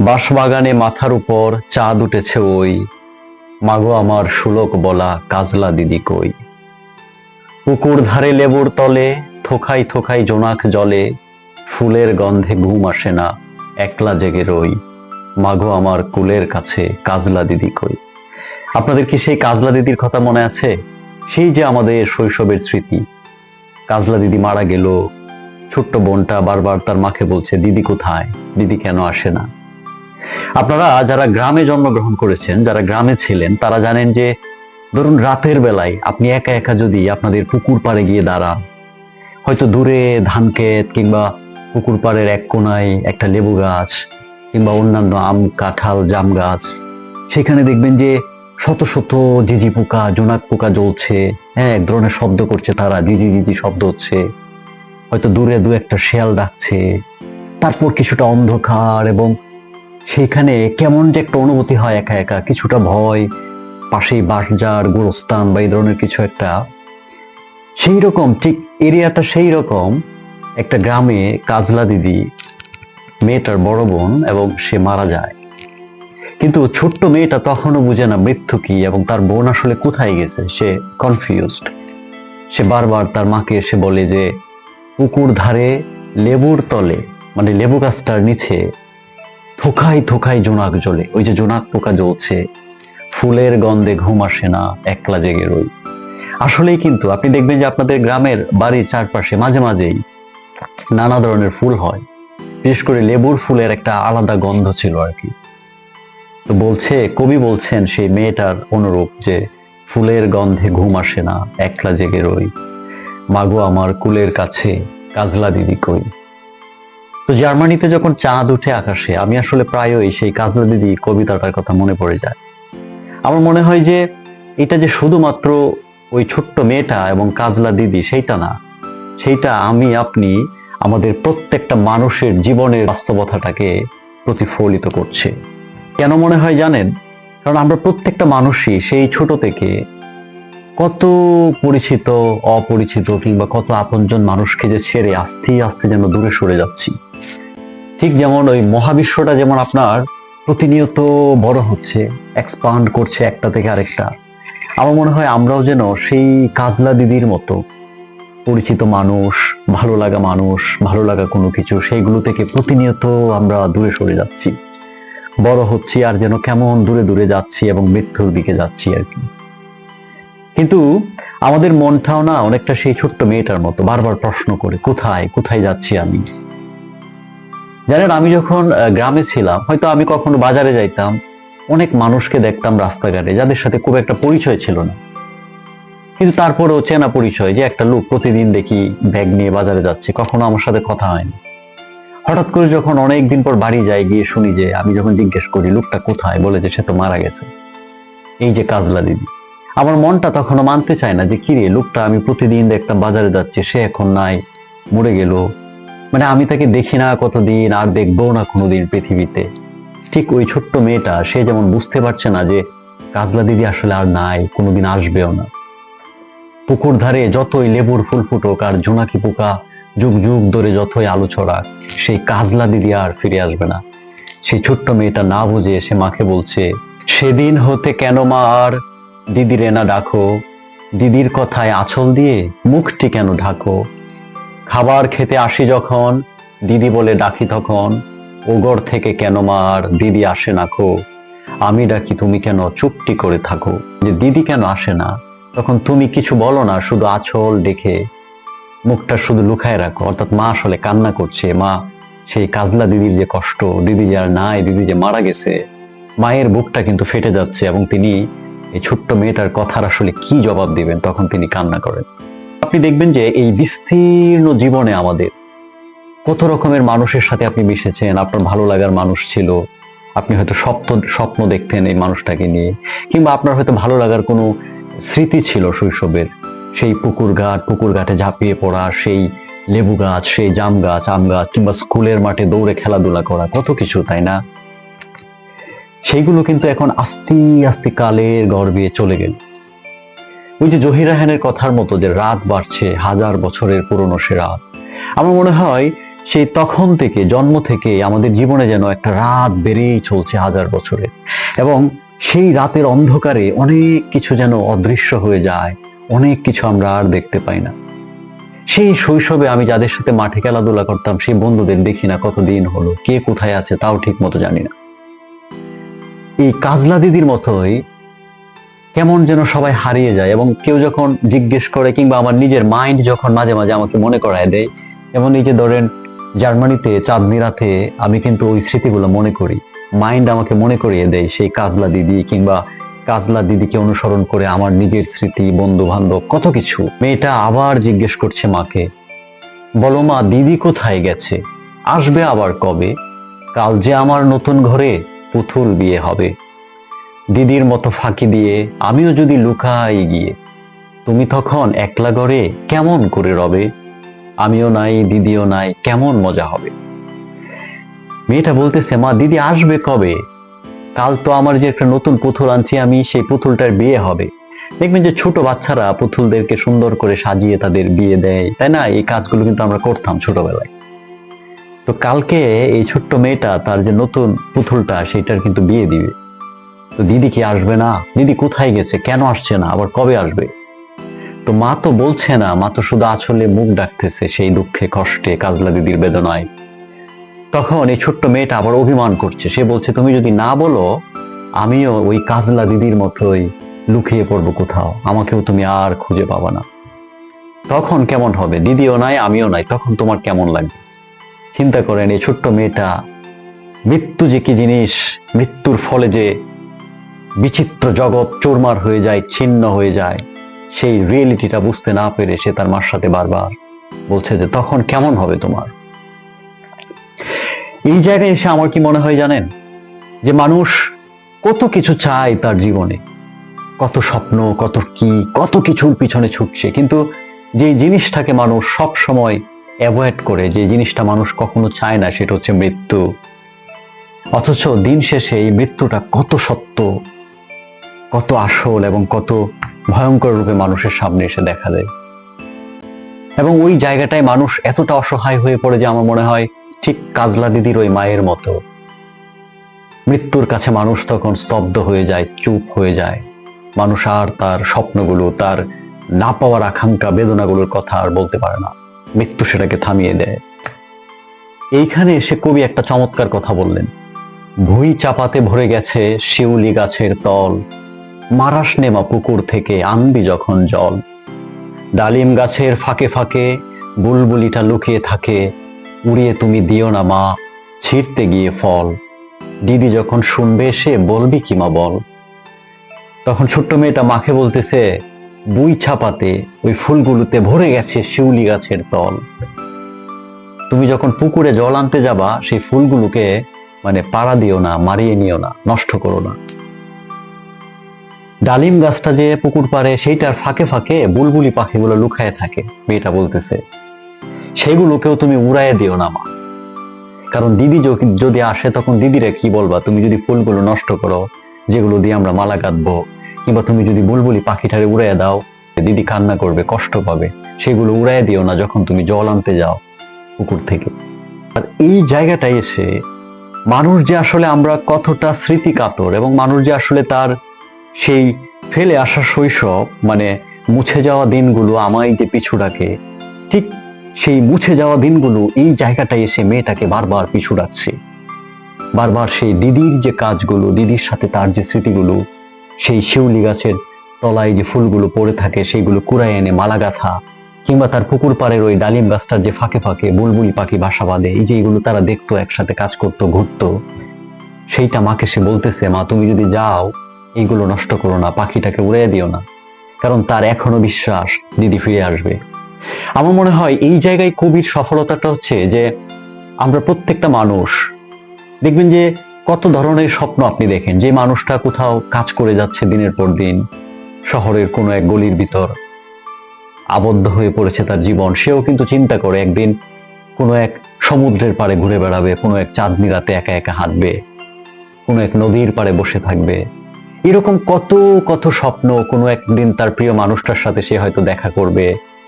বাঁশবাগানে মাথার উপর চাঁদ উঠেছে ওই। মাগো আমার সুলক বলা কাজলা দিদি কই। পুকুর ধারে লেবুর তলে থোকাই থোকাই জোনাক জলে, ফুলের গন্ধে ঘুম আসে না, একলা জেগে রই। মাগো আমার কুলের কাছে কাজলা দিদি কই। আপনাদের কি সেই কাজলা দিদির কথা মনে আছে? সেই যে আমাদের শৈশবের স্মৃতি। কাজলা দিদি মারা গেল, ছোট্ট বোনটা বারবার তার মাকে বলছে, দিদি কোথায়? দিদি কেন আসে না? আপনারা যারা গ্রামে জন্মগ্রহণ করেছেন, যারা গ্রামে ছিলেন, তারা জানেন যে ধরুন রাতের বেলায় আপনি একা একা যদি আপনাদের পুকুর পাড়ে গিয়ে দাঁড়ান, হয়তো দূরে ধান ক্ষেত কিংবা পুকুর পাড়ের এক কোনায় একটা লেবু গাছ কিংবা অন্যান্য আম কাঁঠাল, জাম গাছ, সেখানে দেখবেন যে শত শত জিজি পোকা, জোনাক পোকা জ্বলছে। হ্যাঁ এক ধরনের শব্দ করছে তারা, জিজি জিজি শব্দ হচ্ছে। হয়তো দূরে দু একটা শেয়াল ডাকছে। তারপর কিছুটা অন্ধকার এবং সেখানে কেমন যে একটা অনুভূতি হয় একা একা, কিছুটা ভয়, পাশেই বাঁশঝাড় গোরস্থান বা এই ধরনের কিছু একটা। সেই রকম, ঠিক এরিয়াটা সেই রকম, একটা গ্রামে কাজলা দিদি, মেয়েটার বড় বোন এবং সে মারা যায়। কিন্তু ছোট্ট মেয়েটা তখনও বুঝে না মৃত্যু কি এবং তার বোন আসলে কোথায় গেছে, সে কনফিউজড সে বারবার তার মাকে এসে বলে যে, পুকুর ধারে লেবুর তলে মানে লেবু গাছটার নিচে থোকায় থোকায় জোনাক জ্বলে। ওই যে জোনাক পোকা জ্বলছে, ফুলের গন্ধে ঘুম আসে না, একলা জেগে রই। আসলেই কিন্তু আপনি দেখবেন যে আপনাদের গ্রামের বাড়ির চারপাশে মাঝে মাঝেই নানা ধরনের ফুল হয়। বিশেষ করে লেবুর ফুলের একটা আলাদা গন্ধ ছিল আর কি। তো বলছে, কবি বলছেন সেই মেয়েটার অনুরূপ যে ফুলের গন্ধে ঘুম আসে না, একলা জেগে রই। মাগো আমার কুলের কাছে, কাজলা দিদি কই। তো জার্মানিতে যখন চাঁদ উঠে আকাশে, আমি আসলে প্রায়ই সেই কাজলা দিদি কবিতাটার কথা মনে পড়ে যায়। আমার মনে হয় যে এটা যে শুধুমাত্র ওই ছোট্ট মেয়েটা এবং কাজলা দিদি, সেইটা না। সেইটা আমি, আপনি আমাদের প্রত্যেকটা মানুষের জীবনের বাস্তবতাটাকে প্রতিফলিত করছে। কেন মনে হয় জানেন? কারণ আমরা প্রত্যেকটা মানুষই সেই ছোট থেকে কত পরিচিত, অপরিচিত কিংবা কত আপনজন মানুষকে যে ছেড়ে আস্তে আস্তে যেন দূরে সরে যাচ্ছি। ঠিক যেমন ওই মহাবিশ্বটা যেমন আপনার প্রতিনিয়ত বড় হচ্ছে এক্সপান্ড করছে একটা থেকে আরেকটা। আমার মনে হয় আমরাও যেন সেই কাজলা দিদির মতো পরিচিত মানুষ, ভালো লাগা মানুষ, ভালো লাগা কোনো কিছু, সেইগুলো থেকে প্রতিনিয়ত আমরা দূরে সরে যাচ্ছি। বড় হচ্ছি আর যেন কেমন দূরে দূরে যাচ্ছি এবং মৃত্যুর দিকে যাচ্ছি আর কি। কিন্তু আমাদের মনটাও না অনেকটা সেই ছোট্ট মেয়েটার মতো, বারবার প্রশ্ন করে, কোথায় কোথায় যাচ্ছি আমি? জানেন, আমি যখন গ্রামে ছিলাম, হয়তো আমি কখনো বাজারে যাইতাম, অনেক মানুষকে দেখতাম রাস্তাঘাটে, যাদের সাথে খুব একটা পরিচয় ছিল না। কিন্তু তারপরেও চেনা পরিচয় যে একটা লোক প্রতিদিন দেখি ব্যাগ নিয়ে বাজারে যাচ্ছে, কখনো আমার সাথে কথা হয়নি। হঠাৎ করে যখন অনেক দিন পর বাড়ি যাই, গিয়ে শুনি যে, আমি যখন জিজ্ঞেস করি, লোকটা কোথায়? বলে যে, সে তো মারা গেছে। এই যে কাজলা দিদি, আমার মনটা তখনও মানতে চায় না যে, কিরে, লোকটা আমি প্রতিদিন দেখতাম বাজারে যাচ্ছে, সে এখন নাই, মরে গেল। মানে আমি তাকে দেখি না কতদিন, আর দেখব না কোনোদিন পৃথিবীতে। ঠিক ওই ছোট্ট মেয়েটা, সে যেমন বুঝতে পারছে না যে কাজলা দিদি আসলে আর নাই, কোনোদিন আসবেও না। পুকুর ধারে যতই লেবুর ফুল ফুটুক আর জোনাকি পোকা যুগ যুগ ধরে যতই আলো ছড়াক, সেই কাজলা দিদি আর ফিরে আসবে না। সেই ছোট্ট মেয়েটা না বুঝে সে মাকে বলছে, সেদিন হতে কেন মা আর দিদিরে না ডাকো? দিদির কথায় আঁচল দিয়ে মুখটি কেন ঢাকো? খাবার খেতে আসি যখন, দিদি বলে ডাকি তখন, ওগর থেকে কেন মা আর দিদি আসে না খো আমি ডাকি তুমি কেন চুপটি করে থাকো? যে দিদি কেন আসে না? তখন তুমি কিছু বলো না, শুধু আঁচল দেখে মুখটা শুধু লুকায় রাখো। অর্থাৎ মা আসলে কান্না করছে। মা, সেই কাজলা দিদির যে কষ্ট, দিদি যে আর নাই, দিদি যে মারা গেছে, মায়ের বুকটা কিন্তু ফেটে যাচ্ছে এবং তিনি এই ছোট্ট মেয়েটার কথার আসলে কি জবাব দিবেন? তখন তিনি কান্না করেন। আপনি দেখবেন যে এই বিস্তীর্ণ জীবনে আমাদের কত রকমের মানুষের সাথে আপনি মিশেছেন, আপনার ভালো লাগার মানুষ ছিল, আপনি হয়তো স্বপ্ন স্বপ্ন দেখতেন এই মানুষটাকে নিয়ে, কিংবা আপনার হয়তো ভালো লাগার কোনো স্মৃতি ছিল শৈশবের, সেই পুকুর ঘাট, পুকুর ঘাটে ঝাঁপিয়ে পড়া, সেই লেবু গাছ, সেই জাম গাছ, আম গাছ, কিংবা স্কুলের মাঠে দৌড়ে খেলাধুলা করা, কত কিছু, তাই না? সেইগুলো কিন্তু এখন আস্তে আস্তে কালের গর্বে চলে গেল। ওই যে জহির রাহানের কথার মতো যে রাত বাড়ছে, হাজার বছরের পুরনো সে রাত। আমার মনে হয় সেই তখন থেকে, জন্ম থেকে আমাদের জীবনে যেন একটা রাত বেড়েই চলছে হাজার বছরে এবং সেই রাতের অন্ধকারে অনেক কিছু যেন অদৃশ্য হয়ে যায়, অনেক কিছু আমরা আর দেখতে পাই না। সেই শৈশবে আমি যাদের সাথে মাঠে খেলাধুলা করতাম, সেই বন্ধুদের দেখি না কতদিন হলো, কে কোথায় আছে তাও ঠিক মতো জানি না। এই কাজলা দিদির মতোই কেমন যেন সবাই হারিয়ে যায় এবং কেউ যখন জিজ্ঞেস করে কিংবা আমার নিজের মাইন্ড যখন মাঝে মাঝে আমাকে মনে করায় দেয়, যেমন এই যে ধরেন জার্মানিতে চাঁদনি রাতে আমি কিন্তু ওই স্মৃতিগুলো মনে করি। মাইন্ড আমাকে মনে করিয়ে দেয় সেই কাজলা দিদি কিংবা কাজলা দিদিকে অনুসরণ করে আমার নিজের স্মৃতি বন্ধু বান্ধব কত কিছু। মেয়েটা আবার জিজ্ঞেস করছে মাকে, বলো মা, দিদি কোথায় গেছে? আসবে আবার কবে? কাল যে আমার নতুন ঘরে পুতুল বিয়ে হবে। দিদির মতো ফাঁকি দিয়ে আমিও যদি লুকাই গিয়ে, তুমি তখন একলা ঘরে কেমন করে রবে? আমিও নাই, দিদিও নাই, কেমন মজা হবে? মেয়েটা বলতেছে, মা, দিদি আসবে কবে? কাল তো আমার যে একটা নতুন পুতুল আনছি আমি, সেই পুতুলটার বিয়ে হবে। দেখবেন যে ছোট বাচ্চারা পুতুলদেরকে সুন্দর করে সাজিয়ে তাদের বিয়ে দেয়। তাই না? এই কাজগুলো কিন্তু আমরা করতাম ছোটবেলায়। তো কালকে এই ছোট্ট মেয়েটা তার যে নতুন পুতুলটা সেটার কিন্তু বিয়ে দিবে। দিদি কি আসবে না? দিদি কোথায় গেছে? কেন আসছে না? আবার কবে আসবে? তো মা তো বলছে না, মা তো শুধু আছলে মুখ ডাকতেছে সেই দুঃখে, কষ্টে, কাজলা দিদির বেদনায়। তখন এই ছোট্ট মেয়েটা আবার অভিমান করছে। সে বলছে, তুমি যদি না বলো, আমিও ওই কাজলা দিদির মতোই লুকিয়ে পড়ব কোথাও। আমাকেও তুমি আর খুঁজে পাবা না। তখন কেমন হবে? দিদিও নাই, আমিও নাই। তখন তোমার কেমন লাগবে? চিন্তা করেন, এই ছোট্ট মেয়েটা মৃত্যু যে কি জিনিস, মৃত্যুর ফলে যে বিচিত্র জগৎ চোরমার হয়ে যায়, ছিন্ন হয়ে যায়। সেই রিয়েলিটিটা বুঝতে না পেরে সে তার মার সাথে বারবার বলছে যে, তখন কেমন হবে তোমার? এই জায়গায় এসে আমার কি মনে হয় জানেন? যে মানুষ কত কিছু চায় তার জীবনে। কত স্বপ্ন, কত কি, কত কিছুর পিছনে ছুটছে। কিন্তু যে জিনিসটাকে মানুষ সব সময় অ্যাভয়েড করে, যে জিনিসটা মানুষ কখনো চায় না, সেটা হচ্ছে মৃত্যু। অথচ দিন শেষে এই মৃত্যুটা কত সত্য কত আসল এবং কত ভয়ঙ্কর রূপে মানুষের সামনে এসে দেখা দেয় এবং ওই জায়গাটায় মানুষ এতটা অসহায় হয়ে পড়ে যে আমার মনে হয় ঠিক কাজলা দিদির ওই মায়ের মতো। মৃত্যুর কাছে মানুষ তখন স্তব্ধ হয়ে যায়, চুপ হয়ে যায়। মানুষ আর তার স্বপ্নগুলো, তার না পাওয়ার আকাঙ্ক্ষা, বেদনাগুলোর কথা আর বলতে পারে না। মৃত্যু সেটাকে থামিয়ে দেয়। এইখানে এসে কবি একটা চমৎকার কথা বললেন। ভুই চাপাতে ভরে গেছে শিউলি গাছের তল মারাস নেমা পুকুর থেকে আনবি যখন জল। ডালিম গাছের ফাঁকে ফাঁকে বুলবুলিটা লুকিয়ে থাকে। উড়িয়ে তুমি দিও না মা, ছিঁড়তে গিয়ে ফল। দিদি যখন শুনবে, সে বলবি কি মা বল। তখন ছোট্ট মেয়েটা মাকে বলতেছে, বুই ছাপাতে, ওই ফুলগুলোতে ভরে গেছে শিউলি গাছের তল। তুমি যখন পুকুরে জল আনতে যাবা, সেই ফুলগুলোকে মানে পাড়া দিও না, মারিয়ে নিও না, নষ্ট করো না। ডালিম গাছটা যে পুকুর পারে সেইটার ফাঁকে ফাঁকে বুলবুলি পাখিগুলো লুকায় থাকে, মেয়েটা বলতেছে, সেগুলোকেও তুমি উড়াইয়ে দিও না, মা। কারণ দিদি যদি আসে তখন দিদিরে কি বলবা? তুমি যদি ফুলগুলো নষ্ট করো, যেগুলো দিয়ে আমরা মালা কাঁদবো কিংবা তুমি যদি বুলবুলি পাখিটারে উড়াইয়া দাও দিদি কান্না করবে, কষ্ট পাবে, সেগুলো উড়াইয়া দিও না যখন তুমি জল আনতে যাও পুকুর থেকে। আর এই জায়গাটায় এসে মানুষ যে আসলে আমরা কতটা স্মৃতি কাতর এবং মানুষ যে আসলে তার সেই ফেলে আসা শৈশব মানে মুছে যাওয়া দিনগুলো আমায় যে পিছু ডাকে, ঠিক সেই মুছে যাওয়া দিনগুলো এই জায়গাটায় এসে মেয়েটাকে বারবার পিছু ডাকছে। বারবার সেই দিদির যে কাজগুলো, দিদির সাথে তার যে স্মৃতিগুলো, সেই শিউলি গাছের তলায় যে ফুলগুলো পড়ে থাকে, সেইগুলো কুড়ায় এনে মালা গাঁথা কিংবা তার পুকুর পাড়ের ওই ডালিম গাছটার যে ফাঁকে ফাঁকে বুলবুলি পাখি বাসা বাঁধে, এই যে এগুলো তারা দেখতো, একসাথে কাজ করতো, ঘুরতো, সেইটা মাকে সে বলতেছে, মা, তুমি যদি যাও এইগুলো নষ্ট করো না, পাখিটাকে উড়িয়ে দিও না। কারণ তার এখনও বিশ্বাস, দিদি ফিরে আসবে। আমার মনে হয় এই জায়গায় কবির সফলতাটা হচ্ছে যে আমরা প্রত্যেকটা মানুষ, দেখবেন যে কত ধরনের স্বপ্ন আপনি দেখেন, যে মানুষটা কোথাও কাজ করে যাচ্ছে দিনের পর দিন, শহরের কোনো এক গলির ভিতর, আবদ্ধ হয়ে পড়েছে তার জীবন, সেও কিন্তু চিন্তা করে একদিন কোনো এক সমুদ্রের পাড়ে ঘুরে বেড়াবে, কোনো এক চাঁদনি রাতে একা একা হাঁটবে, কোনো এক নদীর পাড়ে বসে থাকবে। এরকম কত কত স্বপ্ন, কোনো একদিন তার প্রিয় মানুষটার সাথে সে হয়তো দেখা করবে,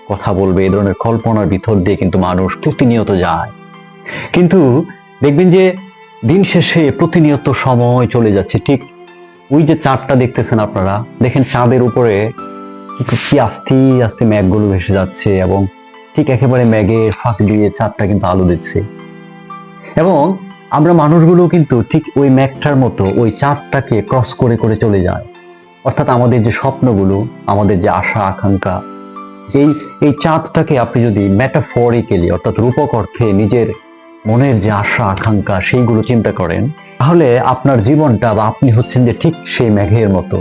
কথা বলবে এই ধরনের কল্পনার ভিতর দিয়ে কিন্তু মানুষ প্রতিনিয়ত যায়। কিন্তু দেখবেন যে দিন শেষে প্রতিনিয়ত সময় চলে যাচ্ছে। ঠিক ওই যে চাঁদটা দেখতেছেন আপনারা, দেখেন চাঁদের উপরে কি আস্তে আস্তে ম্যাঘগুলো ভেসে যাচ্ছে এবং ঠিক একেবারে ম্যাগের ফাঁক দিয়ে চাঁদটা কিন্তু আলো দিচ্ছে। এবং আমরা মানুষগুলো কিন্তু ঠিক ওই ম্যাগটার মতো ওই চাঁদটাকে ক্রস করে করে চলে যায় অর্থাৎ আমাদের যে স্বপ্নগুলো, আমাদের যে আশা, আকাঙ্ক্ষা, এই এই চাঁদটাকে আপনি যদি ম্যাটাফরিক্যালি অর্থাৎ রূপক অর্থে নিজের মনের যে আশা, আকাঙ্ক্ষা, সেইগুলো চিন্তা করেন, তাহলে আপনার জীবনটা বা আপনি হচ্ছেন যে ঠিক সেই মেঘের মতো।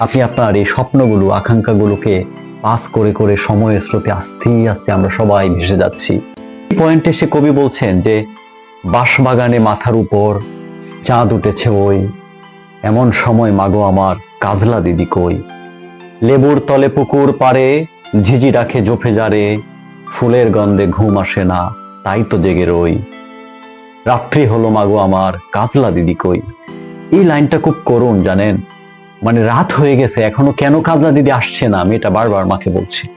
আপনি আপনার এই স্বপ্নগুলো, আকাঙ্ক্ষাগুলোকে পাস করে করে সময়ের স্রোতে আস্তে আস্তে আমরা সবাই ভেসে যাচ্ছি। এই পয়েন্টে সে কবি বলছেন যে বাঁশবাগানে মাথার উপর, চাঁদ উঠেছে ওই। এমন সময় মাগো আমার কাজলা দিদি কই। লেবুর তলে পুকুর পারে ঝিঝি রাখে জোফে যারে ফুলের গন্ধে ঘুম আসে না, তাই তো জেগে রই। রাত্রি হলো মাগো আমার কাজলা দিদি কই। এই লাইনটা খুব করুন জানেন? মানে রাত হয়ে গেছে, এখনও কেন কাজলা দিদি আসছে না? আমি এটা বারবার মাকে বলছি।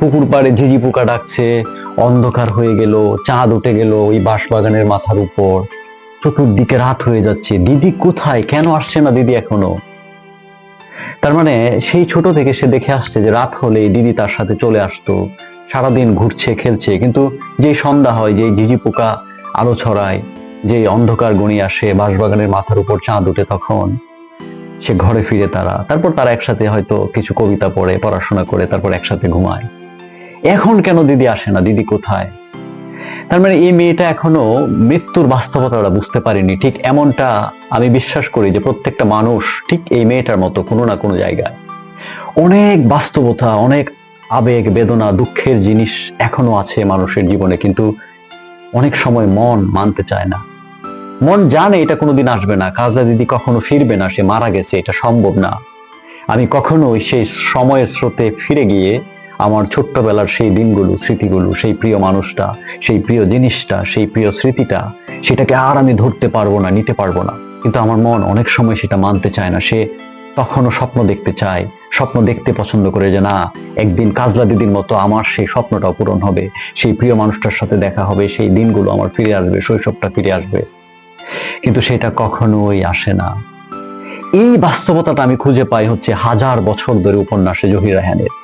পুকুর পাড়ে ঝিঝি পোকা ডাকছে অন্ধকার হয়ে গেল, চাঁদ উঠে গেল ওই বাঁশবাগানের মাথার উপর। চতুর্দিকে রাত হয়ে যাচ্ছে। দিদি কোথায়? কেন আসছে না দিদি এখনও? তার মানে সেই ছোট থেকে সে দেখে আসছে যে রাত হলে দিদি তার সাথে চলে আসতো। সারাদিন ঘুরছে, খেলছে। কিন্তু যে সন্ধ্যা হয় যে ঝিঝি পোকা আলো ছড়ায় যে অন্ধকার গণি আসে বাঁশবাগানের মাথার উপর চাঁদ উঠে তখন, সে ঘরে ফিরে তারা। তারপর তারা একসাথে হয়তো কিছু কবিতা পড়ে, পড়াশোনা করে, তারপর একসাথে ঘুমায়। এখন কেন দিদি আসে না? দিদি কোথায়? তার মানে এই মেয়েটা এখনও মৃত্যুর বাস্তবতাটা বুঝতে পারেনি। ঠিক এমনটা আমি বিশ্বাস করি যে প্রত্যেকটা মানুষ ঠিক এই মেয়েটার মতো কোনো না কোনো জায়গায়। অনেক বাস্তবতা, অনেক আবেগ, বেদনা, দুঃখের জিনিস এখনও আছে মানুষের জীবনে, কিন্তু অনেক সময় মন মানতে চায় না। মন জানে এটা কোনোদিন আসবে না। কাজলা দিদি কখনো ফিরবে না, সে মারা গেছে, এটা সম্ভব না। আমি কখনোই সেই সময়ের স্রোতে ফিরে গিয়ে আমার ছোট্টবেলার সেই দিনগুলো, স্মৃতিগুলো, সেই প্রিয় মানুষটা, সেই প্রিয় জিনিসটা, সেই প্রিয় স্মৃতিটা, সেটাকে আর আমি ধরতে পারব না, নিতে পারব না। কিন্তু আমার মন অনেক সময় সেটা মানতে চায় না। সে তখনও স্বপ্ন দেখতে চায়, স্বপ্ন দেখতে পছন্দ করে যে, না, একদিন কাজলা দিদির মতো আমার সেই স্বপ্নটাও পূরণ হবে, সেই প্রিয় মানুষটার সাথে দেখা হবে, সেই দিনগুলো আমার ফিরে আসবে, শৈশবটা ফিরে আসবে। কিন্তু সেটা কখনোই আসে না। এই বাস্তবতাটা আমি খুঁজে পাই হচ্ছে হাজার বছর ধরে উপন্যাসে জহির রায়হানের।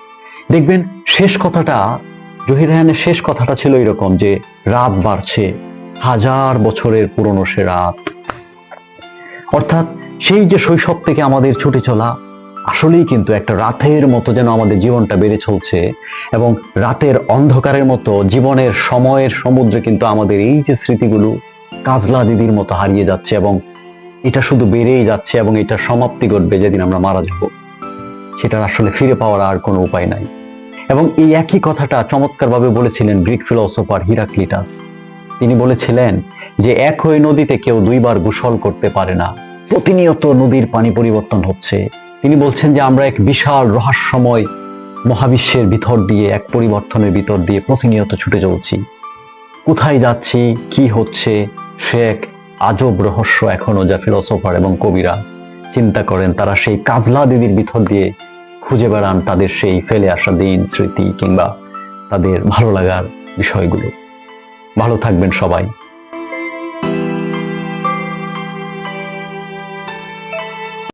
দেখবেন, শেষ কথাটা, জহির রায়হানের শেষ কথাটা ছিল এরকম যে, রাত বাড়ছে, হাজার বছরের পুরনো সে রাত। অর্থাৎ সেই যে শৈশব থেকে আমাদের ছুটে চলা, আসলেই কিন্তু একটা রাতের মতো যেন আমাদের জীবনটা বেড়ে চলছে এবং রাতের অন্ধকারের মতো জীবনের সময়ের সমুদ্রে কিন্তু আমাদের এই যে স্মৃতিগুলো কাজলা দিদির মতো হারিয়ে যাচ্ছে এবং এটা শুধু বেড়েই যাচ্ছে এবং এটা সমাপ্তি ঘটবে যেদিন আমরা মারা যাব। সেটার আসলে ফিরে পাওয়ার আর কোনো উপায় নাই। এবং এই একই কথাটা চমৎকারভাবে বলেছিলেন গ্রিক ফিলোসোফার হিরাক্লিটাস। তিনি বলেছিলেন যে এক হয়ে নদীতে কেউ দুইবার গোসল করতে পারে না, প্রতিনিয়ত নদীর পানি পরিবর্তন হচ্ছে। তিনি বলছেন যে, আমরা এক বিশাল রহস্যময় মহাবিশ্বের ভিতর দিয়ে, এক পরিবর্তনের ভিতর দিয়ে প্রতিনিয়ত ছুটে চলছি। কোথায় যাচ্ছি, কি হচ্ছে, সে এক আজব রহস্য এখনও যা ফিলোসোফার এবং কবিরা চিন্তা করেন। তারা সেই কাজলা দিদির ভিতর দিয়ে খুঁজে বেড়ান তাদের সেই ফেলে আসা দিন, স্মৃতি কিংবা তাদের ভালো লাগার বিষয়গুলো। ভালো থাকবেন সবাই।